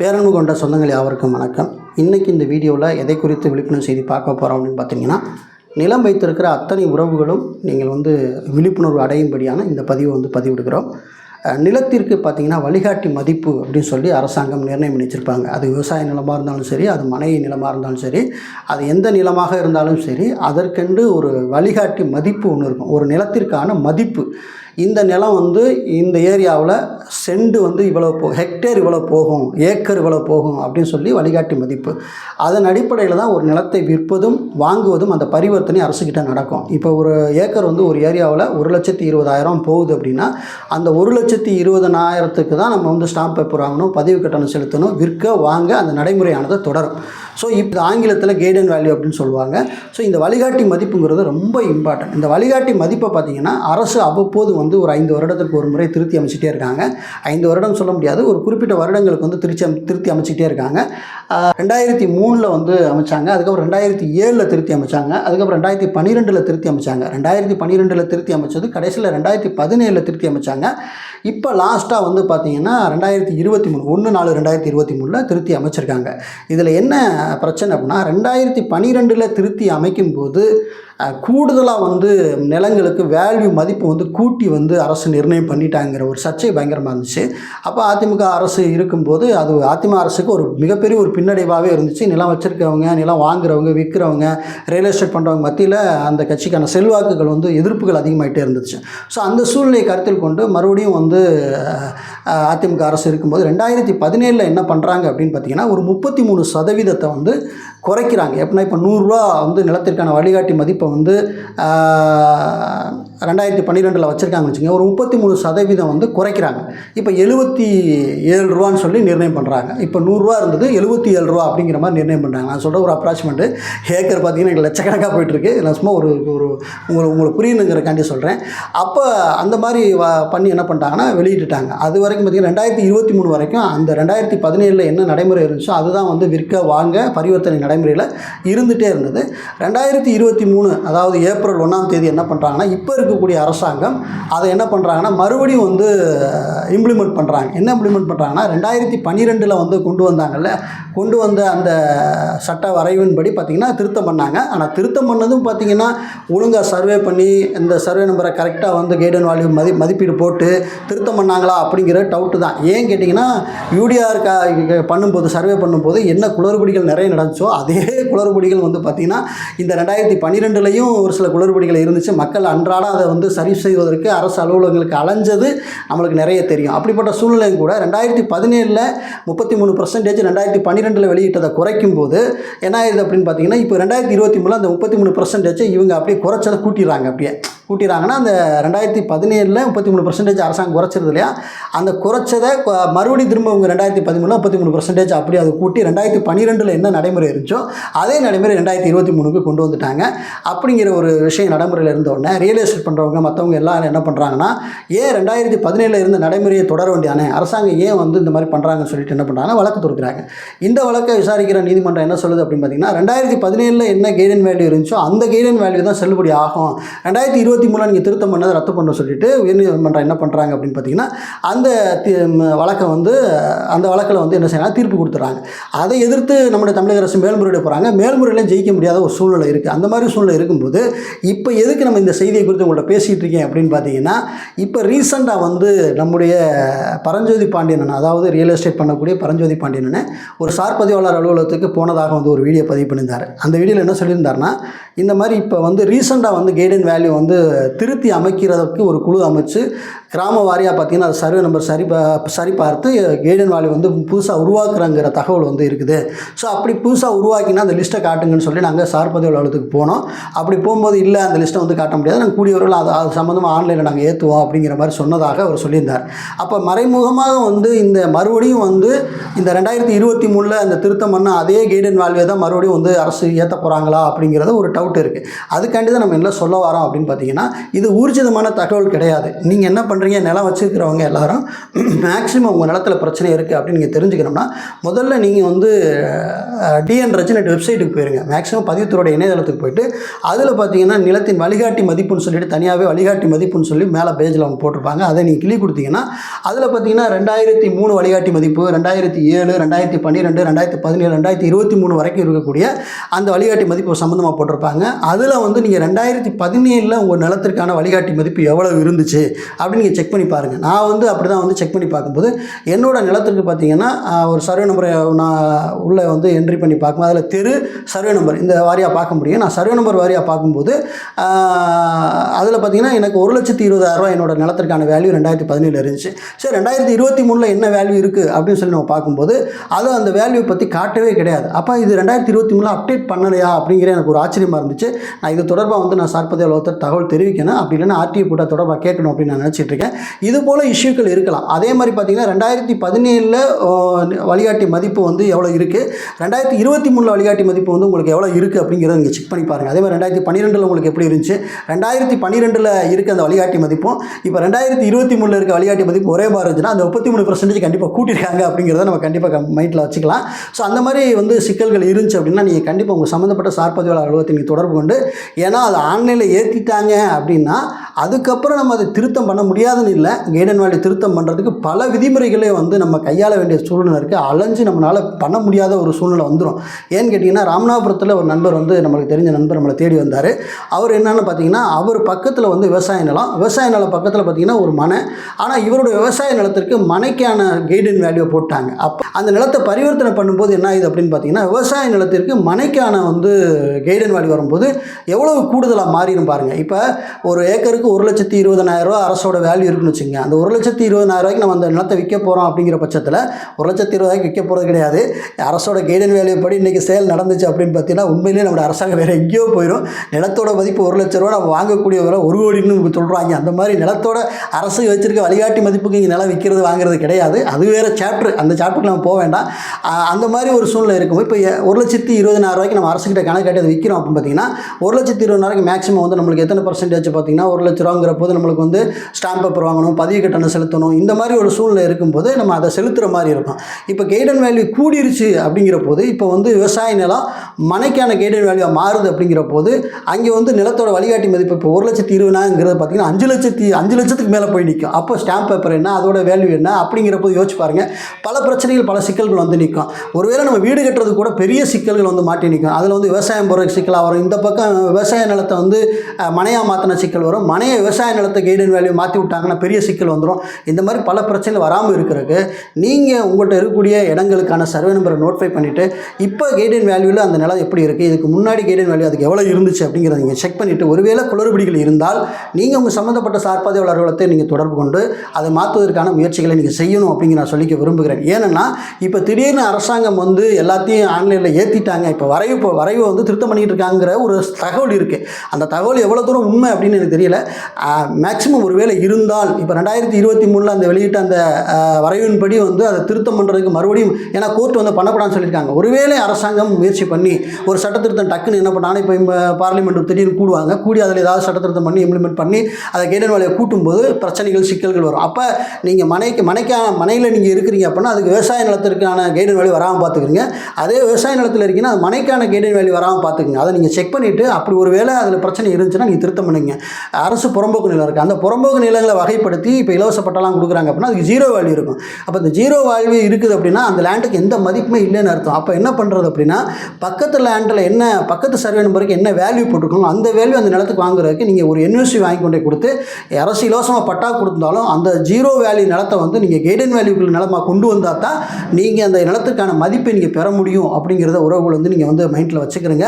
பேரன்பு கொண்ட சொந்தங்கள் யாவருக்கும் வணக்கம். இன்றைக்கி இந்த வீடியோவில் எதை குறித்து விழிப்புணர்வு செய்தி பார்க்க போகிறோம் அப்படின்னு பார்த்தீங்கன்னா நிலம் வைத்திருக்கிற அத்தனை உறவுகளும் நீங்கள் வந்து விழிப்புணர்வு அடையும்படியான இந்த பதிவை வந்து பதிவிடுகிறோம். நிலத்திற்கு பார்த்திங்கன்னா வழிகாட்டி மதிப்பு அப்படின்னு சொல்லி அரசாங்கம் நிர்ணயம் நினைச்சிருப்பாங்க வச்சுருப்பாங்க அது விவசாய நிலமாக இருந்தாலும் சரி அது மனை நிலமாக இருந்தாலும் சரி அது எந்த நிலமாக இருந்தாலும் சரி அதற்கென்று ஒரு வழிகாட்டி மதிப்பு ஒன்று இருக்கும். ஒரு நிலத்திற்கான மதிப்பு. இந்த நிலம் வந்து இந்த ஏரியாவில் செண்டு வந்து இவ்வளோ போ ஹெக்டேர் இவ்வளோ போகும் ஏக்கர் இவ்வளோ போகும் அப்படின்னு சொல்லி வழிகாட்டி மதிப்பு. அதன் அடிப்படையில் தான் ஒரு நிலத்தை விற்பதும் வாங்குவதும் அந்த பரிவர்த்தனை அரசுக்கிட்ட நடக்கும். இப்போ ஒரு ஏக்கர் வந்து ஒரு ஏரியாவில் ஒரு லட்சத்தி இருபதாயிரம் போகுது அப்படின்னா அந்த ஒரு லட்சத்தி இருபதனாயிரத்துக்கு தான் நம்ம வந்து ஸ்டாம்ப் பேப்பர் வாங்கணும் பதிவு கட்டணம் செலுத்தணும் விற்க வாங்க அந்த நடைமுறையானது தொடரும். ஸோ இப்போ ஆங்கிலத்தில் கைடன் வேல்யூ அப்படின்னு சொல்லுவாங்க. ஸோ இந்த வழிகாட்டி மதிப்புங்கிறது ரொம்ப இம்பார்ட்டன்ட் இந்த வழிகாட்டி மதிப்பை பார்த்தீங்கன்னா அரசு அவ்வப்போது வந்து ஒரு ஐந்து வருடத்துக்கு ஒரு முறை திருத்தி அமைச்சிட்டே இருக்காங்க. ஐந்து வருடம் சொல்ல முடியாது. ஒரு குறிப்பிட்ட வருடங்களுக்கு வந்து திருச்சி அமை- திருத்தி அமைச்சிட்டே இருக்காங்க. ரெண்டாயிரத்தி மூணில் வந்து அமைச்சாங்க. அதுக்கப்புறம் ரெண்டாயிரத்தி ஏழில் திருத்தி அமைச்சாங்க. அதுக்கப்புறம் ரெண்டாயிரத்தி பன்னிரெண்டில் திருத்தி அமைச்சாங்க. ரெண்டாயிரத்தி பன்னிரெண்டில் திருத்தி அமைச்சது. கடைசியில் ரெண்டாயிரத்தி பதினேழில் திருத்தி அமைச்சாங்க. இப்போ லாஸ்ட்டாக வந்து பார்த்தீங்கன்னா ரெண்டாயிரத்தி இருபத்தி மூணு ஒன்று நாலு ரெண்டாயிரத்தி இருபத்தி மூணில் திருத்தி அமைச்சிருக்காங்க. இதில் என்ன பிரச்சனை அப்படின்னா ரெண்டாயிரத்தி பன்னிரெண்டில் திருத்தி அமைக்கும்போது கூடுதலாக வந்து நிலங்களுக்கு வேல்யூ மதிப்பு வந்து கூட்டி வந்து அரசு நிர்ணயம் பண்ணிட்டாங்கிற ஒரு சர்ச்சை பயங்கரமாக இருந்துச்சு. அப்போ அதிமுக அரசு இருக்கும்போது அது அதிமுக அரசுக்கு ஒரு மிகப்பெரிய ஒரு பின்னடைவாகவே இருந்துச்சு. நிலம் வச்சுருக்கவங்க நிலம் வாங்குறவங்க விற்கிறவங்க ரியல் எஸ்டேட் பண்ணுறவங்க மத்தியில் அந்த கட்சிக்கான செல்வாக்குகள் வந்து எதிர்ப்புகள் அதிகமாகிட்டே இருந்துச்சு. ஸோ அந்த சூழ்நிலையை கருத்தில் கொண்டு மறுபடியும் வந்து அதிமுக அரசு இருக்கும்போது ரெண்டாயிரத்தி பதினேழில் என்ன பண்ணுறாங்க அப்படின்னு பார்த்தீங்கன்னா ஒரு முப்பத்தி மூணு சதவீதத்தை வந்து குறைக்கிறாங்க. எப்படின்னா இப்போ நூறுரூவா வந்து நிலத்திற்கான வழிகாட்டி மதிப்பை வந்து ரெண்டாயிரத்தி பன்னிரெண்டில் வச்சுருக்காங்கன்னு வச்சுக்கோங்க. ஒரு முப்பத்தி மூணு சதவீதம் வந்து குறைக்கிறாங்க. இப்போ எழுபத்தி ஏழு ரூபான்னு சொல்லி நிர்ணயம் பண்ணுறாங்க இப்போ நூறுரூவா இருந்தது எழுபத்தி ஏழு ரூபா அப்படிங்கிற மாதிரி நிர்ணயம் பண்ணுறாங்க நான் சொல்கிற ஒரு அப்ராச்மெண்ட்டு ஏக்கர் பார்த்தீங்கன்னா எனக்கு லட்சக்கணக்காக போயிட்டுருக்கு. நான் சும்மா ஒரு ஒரு உங்களுக்கு உங்களுக்கு புரியணுங்கிறக்காண்டி சொல்கிறேன் அப்போ அந்த மாதிரி வ- பண்ணி என்ன பண்ணிட்டாங்கன்னா வெளியிட்டுட்டாங்க. அது வரைக்கும் பார்த்தீங்கன்னா ரெண்டாயிரத்தி இருபத்தி மூணு வரைக்கும் அந்த ரெண்டாயிரத்தி பதினேழில் என்ன நடைமுறை இருந்துச்சோ அதுதான் வந்து விற்க வாங்க பரிவர்த்தனை நடைமுறையில் இருந்துகிட்டே இருந்தது. ரெண்டாயிரத்தி இருபத்தி மூணு அதாவது ஏப்ரல் ஒன்றாம் தேதி என்ன பண்ணுறாங்கன்னா இப்போ இருக்கக்கூடிய அரசாங்கம் அதை என்ன பண்ணுறாங்கன்னா மறுபடியும் வந்து இம்ப்ளிமெண்ட் பண்ணுறாங்க என்ன இம்ப்ளிமெண்ட் பண்ணுறாங்கன்னா ரெண்டாயிரத்தி பன்னிரெண்டில் வந்து கொண்டு வந்தாங்கல்ல கொண்டு வந்த அந்த சட்ட வரைவின்படி பார்த்திங்கன்னா திருத்தம் பண்ணாங்க. ஆனால் திருத்தம் பண்ணதும் பார்த்திங்கன்னா ஒழுங்காக சர்வே பண்ணி இந்த சர்வே நம்பரை கரெக்டாக வந்து கைடன் வால்யூ மதி மதிப்பீடு போட்டு திருத்தம் பண்ணாங்களா அப்படிங்கிற டவுட்டு தான். ஏன் கேட்டிங்கன்னா யூடிஆர் க பண்ணும்போது சர்வே பண்ணும்போது என்ன குளறுபடிகள் நிறைய நடந்துச்சோ அதே குளறுபடிகள் வந்து பார்த்திங்கன்னா இந்த ரெண்டாயிரத்தி பன்னிரெண்டுலேயும் ஒரு சில குளறுபடிகள் இருந்துச்சு. மக்கள் அன்றாடம் அதை வந்து சரி செய்வதற்கு அரசு அலுவலகங்களுக்கு அலைஞ்சது நம்மளுக்கு நிறைய தெரியும். அப்படிப்பட்ட சூழ்நிலையும் கூட ரெண்டாயிரத்தி பதினேழில் முப்பத்தி மூணு பர்சன்டேஜ் ரெண்டாயிரத்தி பன்னிரெண்டில் வெளியிட்டதை குறைக்கும் போது என்ன ஆயிடுது அப்படின்னு பார்த்தீங்கன்னா இப்போ ரெண்டாயிரத்தி இருபத்தி மூணில் அந்த முப்பத்தி மூணு பர்சன்டேஜ் இவங்க அப்படியே குறைச்சதை கூட்டிடுறாங்க அப்படியே. கூட்டிடுறாங்கன்னா அந்த ரெண்டாயிரத்தி பதினேழில் முப்பத்தி மூணு பர்சன்டேஜ் அரசாங்கம் குறைச்சிருது இல்லையா? அந்த குறைச்சதை மறுபடியும் திரும்ப அவங்க ரெண்டாயிரத்தி பதிமூணில் முப்பத்தி மூணு பர்சன்டேஜ் அப்படி அதை கூட்டி ரெண்டாயிரத்தி பன்னிரெண்டில் என்ன நடைமுறை இருந்துச்சோ அதே நடைமுறை ரெண்டாயிரத்தி இருபத்தி மூணுக்கு கொண்டு வந்துட்டாங்க. அப்படிங்கிற ஒரு விஷயம் நடைமுறையில் இருந்த உடனே ரியல் எஸ்டேட் பண்ணுறவங்க மற்றவங்க எல்லாரும் என்ன பண்ணுறாங்கன்னா ஏன் ரெண்டாயிரத்தி பதினேழில் இருந்த நடைமுறையை தொடர வேண்டியானே அரசாங்கம் ஏன் வந்து இந்த மாதிரி பண்ணுறாங்கன்னு சொல்லிட்டு என்ன பண்ணுறாங்க வழக்கு தொடுக்கிறாங்க. இந்த வழக்கை விசாரிக்கிற நீதிமன்றம் என்ன சொல்லுது அப்படின்னு பார்த்தீங்கன்னா ரெண்டாயிரத்தி பதினேழில் என்ன கைடன் வேல்யூ இருந்துச்சோ அந்த கெய்டன் வேல்யூ தான் செல்லுபடி ஆகும். ரெண்டாயிரத்தி இருபத்தி மூணில் நீங்கள் திருத்தம் பண்ணதை ரத்து பண்ண சொல்லிட்டு உயர்நீதிமன்றம் என்ன பண்ணுறாங்க அப்படின்னு பார்த்தீங்கன்னா அந்த வழக்கை வந்து அந்த வழக்கில் வந்து என்ன செய்யலாம் தீர்ப்பு கொடுத்துறாங்க அதை எதிர்த்து நம்முடைய தமிழக அரசு மேல்முறையிட போகிறாங்க மேல்முறையிலும் ஜெயிக்க முடியாத ஒரு சூழ்நிலை இருக்குது அந்த மாதிரி சூழ்நிலை இருக்கும்போது இப்போ எதுக்கு நம்ம இந்த செய்தியை குறித்து உங்கள்கிட்ட பேசிகிட்டு இருக்கேன் அப்படின்னு பார்த்தீங்கன்னா இப்போ ரீசெண்டாக வந்து நம்முடைய பரஞ்சோதி பாண்டியனன் அதாவது ரியல் எஸ்டேட் பண்ணக்கூடிய பரஞ்சோதி பாண்டியனன் ஒரு சார் பதிவாளர் அலுவலகத்துக்கு போனதாக வந்து ஒரு வீடியோ பதிவு பண்ணியிருந்தார். அந்த வீடியோவில் என்ன சொல்லியிருந்தாருன்னா இந்த மாதிரி இப்போ வந்து ரீசெண்டாக வந்து கைடன் வேல்யூ வந்து திருத்தி அமைக்கிறதுக்கு ஒரு குழு அமைச்சு கிராம வாரியாக பார்த்தீங்கன்னா அது சர்வே நம்பர் சரி பா- சரி பார்த்து கைடன் வாலி வந்து புதுசாக உருவாக்குறாங்கிற தகவல் வந்து இருக்குது. ஸோ அப்படி புதுசாக உருவாக்கினா அந்த லிஸ்ட்டை காட்டுங்கன்னு சொல்லி நாங்கள் சார் அலுவலகத்துக்கு போனோம். அப்படி போகும்போது இல்லை அந்த லிஸ்ட்டை வந்து காட்ட முடியாது. நாங்கள் கூடியவர்கள் அது அது சம்மந்தமாக ஆன்லைனில் நாங்கள் ஏற்றுவோம் அப்படிங்கிற மாதிரி சொன்னதாக அவர் சொல்லியிருந்தார். அப்போ மறைமுகமாக வந்து இந்த மறுபடியும் வந்து இந்த ரெண்டாயிரத்தி இருபத்தி மூணில் அந்த திருத்தம் பண்ண அதே கைடன் வாழ்வே தான் மறுபடியும் வந்து அரசு ஏற்ற போகிறாங்களா அப்படிங்கிறது ஒரு டவுட் இருக்குது அதுக்காண்டி தான் நம்ம என்ன சொல்ல வரோம் அப்படின்னு பார்த்தீங்கன்னா இது ஊர்ஜிதமான தகவல் கிடையாது. நீங்கள் என்ன பண்ணுறீங்க நிலம் வச்சுருக்கிறவங்க எல்லாரும் மேக்ஸிமம் உங்கள் நிலத்தில் பிரச்சனை இருக்குது அப்படின்னு நீங்கள் தெரிஞ்சுக்கணும்னா முதல்ல நீங்கள் வந்து டிஎன் ரஜினட் வெப்சைட்டுக்கு போயிருங்க. மேக்ஸிமம் பதிவுத்துறையோட இணையதளத்துக்கு போயிட்டு அதில் பார்த்தீங்கன்னா நிலத்தின் வழிகாட்டி மதிப்புன்னு சொல்லிட்டு தனியாகவே வழிகாட்டி மதிப்புன்னு சொல்லி மேலே பேஜில் அவங்க போட்டிருப்பாங்க. அதை நீங்கள் கிளி கொடுத்தீங்கன்னா அதில் பார்த்தீங்கன்னா ரெண்டாயிரத்தி மூணு வழிகாட்டி மதிப்பு ரெண்டாயிரத்தி ஏழு ரெண்டாயிரத்தி பன்னிரெண்டு ரெண்டாயிரத்தி பதினேழு ரெண்டாயிரத்தி இருபத்தி மூணு வரைக்கும் இருக்கக்கூடிய அந்த வழிகாட்டி மதிப்பு சம்மந்தமாக போட்டிருப்பாங்க. அதில் வந்து நீங்கள் ரெண்டாயிரத்தி பதினேழில் உங்கள் நிலத்திற்கான வழிகாட்டி மதிப்பு எவ்வளவு இருந்துச்சு அப்படின்னு நீங்கள் செக் பண்ணி பாருங்கள் நான் வந்து அப்படி தான் வந்து செக் பண்ணி பார்க்கும்போது என்னோட நிலத்திற்கு பார்த்தீங்கன்னா ஒரு சர்வே நம்பரை நான் உள்ளே வந்து என்ட்ரி பண்ணி பார்க்கும் அதில் தெரு சர்வே நம்பர் இந்த வாரியாக பார்க்க முடியும். நான் சர்வே நம்பர் வாரியாக பார்க்கும்போது அதில் பார்த்தீங்கன்னா எனக்கு ஒரு லட்சத்தி இருபதாயிரரூவா என்னோட நிலத்திற்கான வேல்யூ ரெண்டாயிரத்தி பதினேழு இருந்துச்சு. சரி ரெண்டாயிரத்தி இருபத்தி மூணில் என்ன வேல்யூ இருக்குது அப்படின்னு சொல்லி நம்ம பார்க்கும்போது அதுவும் அந்த வேல்யூ பற்றி காட்டவே கிடையாது. அப்போ இது ரெண்டாயிரத்தி இருபத்தி மூணில் அப்டேட் பண்ணலையா அப்படிங்கிற எனக்கு ஒரு ஆச்சரியமாக இருந்துச்சு. நான் இது தொடர்பாக வந்து நான் சார்பதி ஒருத்தர் தகவல் தெரிவிக்கணும். அப்படி இல்லைன்னா ஆர்டிஐ போட்டால் தொடர்பாக கேட்கணும் அப்படின்னு நான் நினச்சிட்டு இருக்கேன். இது போல் இஷ்யூக்கள் இருக்கலாம். அதே மாதிரி பார்த்தீங்கன்னா ரெண்டாயிரத்தி பதினேழில் வழிகாட்டி மதிப்பு வந்து எவ்வளோ இருக்குது ரெண்டாயிரத்தி இருபத்தி மூணில் வழிகாட்டி மதிப்பு வந்து உங்களுக்கு எவ்வளோ இருக்குது அப்படிங்கிறத நீங்கள் செக் பண்ணி பாருங்கள் அதே மாதிரி ரெண்டாயிரத்தி பன்னிரெண்டில் உங்களுக்கு எப்படி இருந்துச்சு? ரெண்டாயிரத்தி பன்னிரெண்டில் இருக்க அந்த வழிகாட்டி மதிப்பும் இப்போ ரெண்டாயிரத்தி இருபத்தி மூணில் இருக்க வழிகாட்டி மதிப்பு ஒரே மாதிரி இருந்துச்சுன்னா அந்த முப்பத்தி மூணு பர்சன்டேஜ் கண்டிப்பாக கூட்டியிருக்காங்க அப்படிங்கிறத நம்ம கண்டிப்பாக மைண்டில் வச்சுக்கலாம். ஸோ அந்த மாதிரி வந்து சிக்கல்கள் இருந்துச்சு அப்படின்னா நீங்கள் கண்டிப்பாக உங்கள் சம்மந்தப்பட்ட சார்பதிவாளர் அலுவலகத்தை நீங்கள் தொடர்பு கொண்டு ஏன்னா அது ஆன்லைனில் ஏற்றிட்டாங்க அப்படின்னா அதுக்கப்புறம் நம்ம அதை திருத்தம் பண்ண முடியாதுன்னு இல்லை. கைடன் வேல்யூ திருத்தம் பண்ணுறதுக்கு பல விதிமுறைகளே வந்து நம்ம கையாள வேண்டிய சூழ்நிலை இருக்குது அலைஞ்சு நம்மளால் பண்ண முடியாத ஒரு சூழ்நிலை வந்துடும் ஏன்னு கேட்டிங்கன்னா ராமநாதபுரத்தில் ஒரு நண்பர் வந்து நம்மளுக்கு தெரிஞ்ச நண்பர் நம்மளை தேடி வந்தார். அவர் என்னென்னு பார்த்தீங்கன்னா அவர் பக்கத்தில் வந்து விவசாய நிலம் விவசாய நிலம் பக்கத்தில் பார்த்தீங்கன்னா ஒரு மனை. ஆனால் இவருடைய விவசாய நிலத்திற்கு மனைக்கான கைடன் வேல்யூ போட்டாங்க. அப்போ அந்த நிலத்தை பரிவர்த்தனை பண்ணும்போது என்ன ஆகுது அப்படின்னு பார்த்தீங்கன்னா விவசாய நிலத்திற்கு மனைக்கான வந்து கைடன் வேல்யூ வரும்போது எவ்வளவு கூடுதலாக மாறிடும் பாருங்கள் இப்போ ஒரு ஏக்கருக்கு ஒரு லட்சத்தி இருபதனாயிரம் ரூபா அரசோட வேல்யூ இருக்குன்னு வச்சுங்க அந்த ஒரு லட்சத்தி இருபதனாயிரம் ரூபாய்க்கு நம்ம அந்த நிலத்தை விற்க போகிறோம் அப்படிங்கிற பட்சத்தில் ஒரு லட்சத்தி இருபதாயிரம் விற்க போகிறது கிடையாது. அரசோட கைடன் வேல்யூ படி இன்றைக்கி சேல் நடந்துச்சு அப்படின்னு பார்த்தீங்கன்னா உண்மையிலேயே நம்மளோட அரசாங்கம் வேறு எங்கேயோ போயிடும் நிலத்தோட மதிப்பு ஒரு லட்ச ரூபா நம்ம வாங்கக்கூடிய விலை ஒரு கோடின்னு நமக்கு சொல்கிறாங்க அந்த மாதிரி நிலத்தோட அரசு வச்சிருக்க வழிகாட்டி மதிப்புக்கு இங்கே நிலம் விற்கிறது வாங்குறது கிடையாது. அது வேறு சாப்டர் அந்த சாப்டருக்கு நம்ம போக வேண்டாம். அந்த மாதிரி ஒரு சூழ்நிலை இருக்கும் இப்போ ஒரு லட்சத்தி இருபதாயிரம் ரூபாய்க்கு நம்ம அரசுக்கிட்ட கணக்கு காட்டி அதை விற்கிறோம் அப்படின்னு பார்த்தீங்கன்னா ஒரு லட்சத்தி இருபதாயிரம் மேக்ஸிமம் வந்து நம்மளுக்கு எத்தனை பர்சன்டேஜ் பார்த்தீங்கன்னா ஒரு லட்ச ரூபாங்கிற போது நம்மளுக்கு வந்து ஸ்டாம்ப் பேப்பர் வாங்கணும் பதிவு கட்டணம் செலுத்தணும் இந்த மாதிரி ஒரு சூழ்நிலை இருக்கும்போது நம்ம அதை செலுத்துகிற மாதிரி இருக்கும். இப்போ கெய்டன் வேல்யூ கூடிருச்சு அப்படிங்கிற போது இப்போ வந்து விவசாய நிலம் மனைக்கான கெய்டன் வேல்யூ மாறுது அப்படிங்கிற போது அங்கே வந்து நிலத்தோட வழிகாட்டி மதிப்பு இப்போ ஒரு லட்சத்தி இருபதாங்கிறது பார்த்தீங்கன்னா அஞ்சு லட்சத்தி அஞ்சு லட்சத்துக்கு மேலே போய் நிற்கும் அப்போ ஸ்டாம்ப் பேப்பர் என்ன அதோட வேல்யூ என்ன அப்படிங்கிற போது யோசிச்சு பாருங்கள் பல பிரச்சனைகள் பல சிக்கல்கள் வந்து நிற்கும். ஒருவேளை நம்ம வீடு கட்டுறது கூட பெரிய சிக்கல்கள் வந்து மாட்டி நிற்கும். அதில் வந்து விவசாயம் போகிற சிக்கலாக வரும். இந்த பக்கம் விவசாய நிலத்தை வந்து மனையாக மாற்றின சிக்கல் வரும். மனையை விவசாய நிலத்தை கைடன் வேல்யூ மாற்றி விட்டாங்கன்னா பெரிய சிக்கல் வந்துடும் இந்த மாதிரி பல பிரச்சனைகள் வராமல் இருக்கிறதுக்கு நீங்கள் உங்கள்கிட்ட இருக்கக்கூடிய இடங்களுக்கான சர்வே நம்பரை நோட்ஃபை பண்ணிவிட்டு இப்போ கைடன் வேல்யூவில் அந்த நிலம் எப்படி இருக்குது இதுக்கு முன்னாடி கைடன் வேல்யூ அதுக்கு எவ்வளோ இருந்துச்சு அப்படிங்கிறத நீங்கள் செக் பண்ணிவிட்டு ஒருவேளை குளறுபடிகள் இருந்தால் நீங்கள் உங்கள் சம்மந்தப்பட்ட சார்பாதை அலுவலகத்தை நீங்கள் தொடர்பு கொண்டு அதை மாற்றுவதற்கான முயற்சிகளை நீங்கள் செய்யணும் அப்படிங்கிற நான் சொல்லிக்க விரும்புகிறேன். ஏன்னா இப்போ திடீர்னு அரசாங்கம் வந்து எல்லாத்தையும் ஆன்லைனில் ஏற்றிட்டாங்க இப்போ வரைவு இப்போ வரைவு வந்து திருத்தம் பண்ணிகிட்டு இருக்காங்கிற ஒரு தகவல் இருக்குது அந்த தகவல் எவ்வளோ தூரம் உண்மை அப்படின்னு எனக்கு தெரியல. மேக்சிமம் ஒருவேளை இருந்தால் இப்போ ரெண்டாயிரத்தி இருபத்தி மூணில் அந்த வெளியிட்ட அந்த வரைவின்படி வந்து அதை திருத்தம் பண்ணுறதுக்கு மறுபடியும் ஏன்னா கோர்ட் வந்து பண்ணக்கூடாதுன்னு சொல்லியிருக்காங்க. ஒருவேளை அரசாங்கம் முயற்சி பண்ணி ஒரு சட்ட திருத்தம் டக்குன்னு என்ன பண்ணாலும் இப்போ பார்லிமெண்ட் திடீர்னு கூடுவாங்க கூடி அதில் ஏதாவது சட்ட திருத்தம் பண்ணி இம்ப்ளிமெண்ட் பண்ணி அதை கைடன் வேலையை கூட்டும்போது பிரச்சனைகள் சிக்கல்கள் வரும். அப்போ நீங்கள் மனைக்கு மனைக்கான மனையில் நீங்கள் இருக்கிறீங்க அப்படின்னா அதுக்கு விவசாய நிலத்திற்கான கைடன் வேல்யூ வராமல் பார்த்துக்கிறீங்க. அதே விவசாய நிலத்தில் இருக்கீங்கன்னா அது மனைக்கான கைடன் வேல்யூ வராமல் பார்த்துக்குங்க. அதை நீங்கள் செக் பண்ணிவிட்டு அப்படி ஒரு வேளை அதில் பிரச்சனை இருந்துச்சுன்னா நீங்கள் திருத்தம் பண்ணுங்க. அரசு புறம்போக்கு நிலம் இருக்குது அந்த புறம்போக்கு நிலங்களை வகைப்படுத்தி இப்போ இலவச பட்டாலாம் கொடுக்குறாங்க அப்படின்னா அதுக்கு ஜீரோ வேல்யூ இருக்கும். அப்போ இந்த ஜீரோ வேல்யூ இருக்குது அப்படின்னா அந்த லேண்டுக்கு எந்த மதிப்புமே இல்லைன்னு அர்த்தம். அப்போ என்ன பண்ணுறது அப்படின்னா பக்கத்து லேண்டில் என்ன பக்கத்து சர்வே நம்பருக்கு என்ன வேல்யூ போட்டிருக்கோங்க அந்த வேல்யூ அந்த நிலத்துக்கு வாங்குறதுக்கு நீங்கள் ஒரு என்ஓசி வாங்கி கொண்டே கொடுத்து அரசு இலவசமாக பட்டா கொடுத்தாலும் அந்த ஜீரோ வேல்யூ நிலத்தை வந்து நீங்கள் கைடன் வேல்யூக்குள்ள நிலமாக கொண்டு வந்தால் தான் நீங்கள் அந்த நிலத்துக்கான மதிப்பை நீங்கள் பெற முடியும் அப்படிங்கிறத உறவுகள் வந்து நீங்கள் வந்து மைண்டில் வச்சுக்கிறீங்க.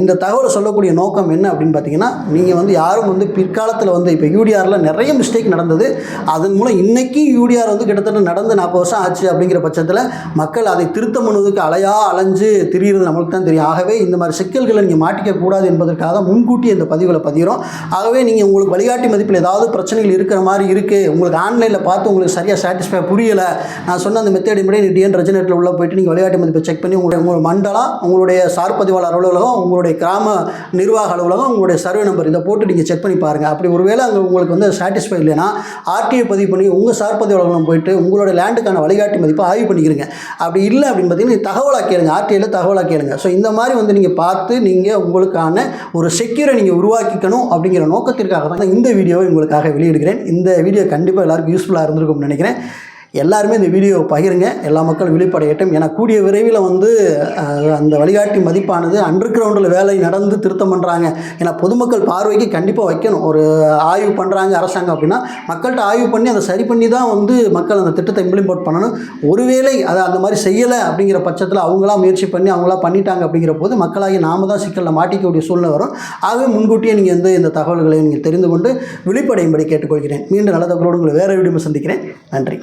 இந்த தகவலை சொல்லக்கூடிய நோக்கம் என்ன அப்படின்னு பார்த்தீங்கன்னா நீங்கள் வந்து யாரும் வந்து பிற்காலத்தில் வந்து இப்போ யூடிஆரில் நிறைய மிஸ்டேக் நடந்தது. அதன் மூலம் இன்றைக்கும் யூடிஆர் வந்து கிட்டத்தட்ட நடந்து நாற்பது வருஷம் ஆச்சு அப்படிங்கிற பட்சத்தில் மக்கள் அதை திருத்தம் பண்ணுவதற்கு அலையா அலைஞ்சு திரியிறது நம்மளுக்கு தான் தெரியும். ஆகவே இந்த மாதிரி சிக்கல்களை நீங்கள் மாட்டிக்க கூடாது என்பதற்காக தான் முன்கூட்டி இந்த பதிவுகளை பதிகிறோம். ஆகவே நீங்கள் உங்களுக்கு வழிகாட்டி மதிப்பில் ஏதாவது பிரச்சனைகள் இருக்கிற மாதிரி இருக்குது உங்களுக்கு ஆன்லைனில் பார்த்து உங்களுக்கு சரியாக சாட்டிஸ்ஃபை புரியலை நான் சொன்ன அந்த மெத்தேடி முறை டிஎன் ரெஜினேட்டில் உள்ள போயிட்டு நீங்கள் வழிகாட்டி மதிப்பை செக் பண்ணி உங்களுடைய உங்கள் மண்டலம் உங்களுடைய சார் பதிவாளர் அலுவலகம் உங்களுடைய கிராம நிர்வாக அலுவலகம் உங்களுடைய சர்வே நம்பர் இதை போட்டு நீங்கள் செக் பண்ணி பாருங்கள் பாருங்கள் அப்படி ஒருவேளை அங்கே உங்களுக்கு வந்து சாட்டிஸ்ஃபை இல்லைன்னா ஆர்டிஐ பதிவு பண்ணி உங்கள் சார் பதிவு அலுவலகம் போயிட்டு உங்களோட லேண்டுக்கான வழிகாட்டி மதிப்பை ஆய்வு பண்ணிக்கிறீங்க அப்படி இல்லை அப்படின்னு பார்த்தீங்கன்னா தகவலாக கேளுங்க. ஆர்டிஐயில் தகவலாக கேளுங்க. ஸோ இந்த மாதிரி வந்து நீங்கள் பார்த்து நீங்கள் உங்களுக்கான ஒரு செக்யூரை நீங்கள் உருவாக்கிக்கணும் அப்படிங்கிற நோக்கத்திற்காக தான் இந்த வீடியோவை உங்களுக்காக வெளியிடுகிறேன். இந்த வீடியோ கண்டிப்பாக எல்லாருக்கும் யூஸ்ஃபுல்லாக இருந்திருக்கும்னு நினைக்கிறேன். எல்லாருமே இந்த வீடியோவை பகிருங்க. எல்லா மக்களும் விழிப்படையட்டும் ஏன்னா கூடிய விரைவில் வந்து அந்த வழிகாட்டி மதிப்பானது அண்டர் கிரவுண்டில் வேலை நடந்து திருத்தம் பண்ணுறாங்க ஏன்னா பொதுமக்கள் பார்வைக்கு கண்டிப்பாக வைக்கணும். ஒரு ஆய்வு பண்ணுறாங்க அரசாங்கம் அப்படின்னா மக்கள்கிட்ட ஆய்வு பண்ணி அதை சரி பண்ணி தான் வந்து மக்கள் அந்த திட்டத்தை இம்ப்ளிமெண்ட் பண்ணணும். ஒருவேளை அதை அந்த மாதிரி செய்யலை அப்படிங்கிற பட்சத்தில் அவங்களா முயற்சி பண்ணி அவங்களா பண்ணிட்டாங்க அப்படிங்கிற போது மக்களாகி நாம தான் சிக்கலில் மாட்டிக்கக்கூடிய சூழ்நிலை வரும். ஆகவே முன்கூட்டியே நீங்கள் வந்து இந்த தகவல்களை நீங்கள் தெரிந்து கொண்டு விழிப்படையும்படி கேட்டுக்கொள்கிறேன். மீண்டும் நல்ல தகவலோடு உங்களை வேறு வீடியோ சந்திக்கிறேன். நன்றி.